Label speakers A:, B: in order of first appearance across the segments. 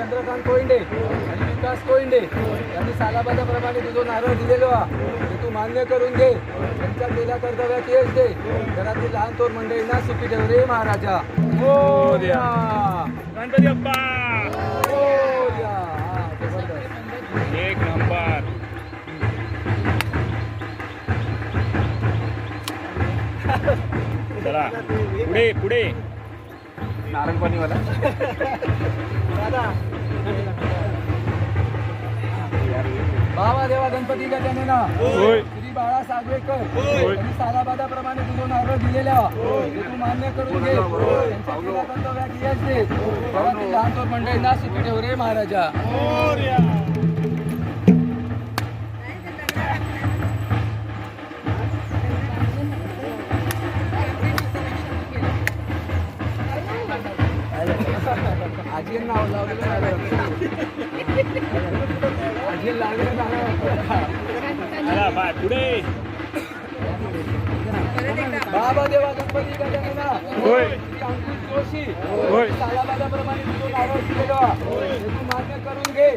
A: चंद्रकांत कोइंडे आणि विकास कोइंडे यांनी सालाबादाप्रमाणे तुझं नारळ दिलेलो हा ते तू मान्य करून घे त्यांच्या केल्या कर्तव्यात यश दे. घरातील लहान थोर मंडळींना सुखी ठेव रे महाराजा. मोरया.
B: गणपती
A: मोरया. हा, जबरदस्त.
B: एक नंबर. चला. पुढे पुढे. नारंगपाणीवाला.
A: देवा गणपती गजानना
B: होय.
A: श्री बाळा सागवेकर. यांनी सालाबादाप्रमाणे तुझं नारळ दिलेल्या. ते तू मान्य करून घे. त्यांच्या केल्या कर्तव्यात यश दे घरातील लहान थोर मंडळींना सुखी ठेव रे महाराजा. आजी नाव लावलेलं आजी
B: बाय पुढे
A: बाबा देवा गणपती गजानना
B: होय.
A: अंकुश जोशी
B: होय.
A: सालाबादाप्रमाणे नारळ दिलेलं. ते तू मान्य करून घे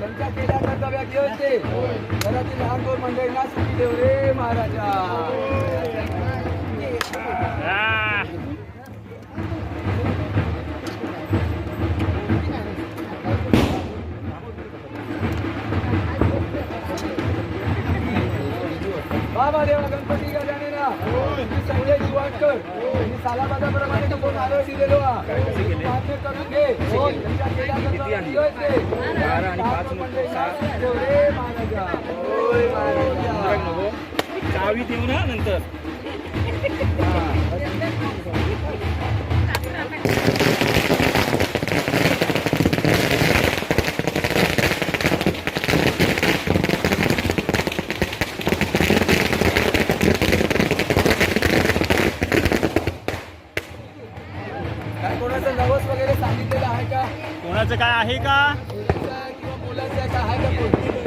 A: त्यांच्या केल्या कर्तव्यात यश दे घरातील लहान थोर मंडळींना सुखी ठेव रे महाराजा बाबा देवा गणपती गजानना श्री संजय शिवाडकर. यांनी सालाबादाप्रमाणे तुझं नारळ दिलेलो हा. ते तू मान्य करून घे. महाराजा.
B: चावी देऊ ना नंतर.
A: कोणाचं नवस वगैरे सांगितलेलं आहे का?
B: कोणाचं काय आहे का?
A: मुलीचं काय आहे का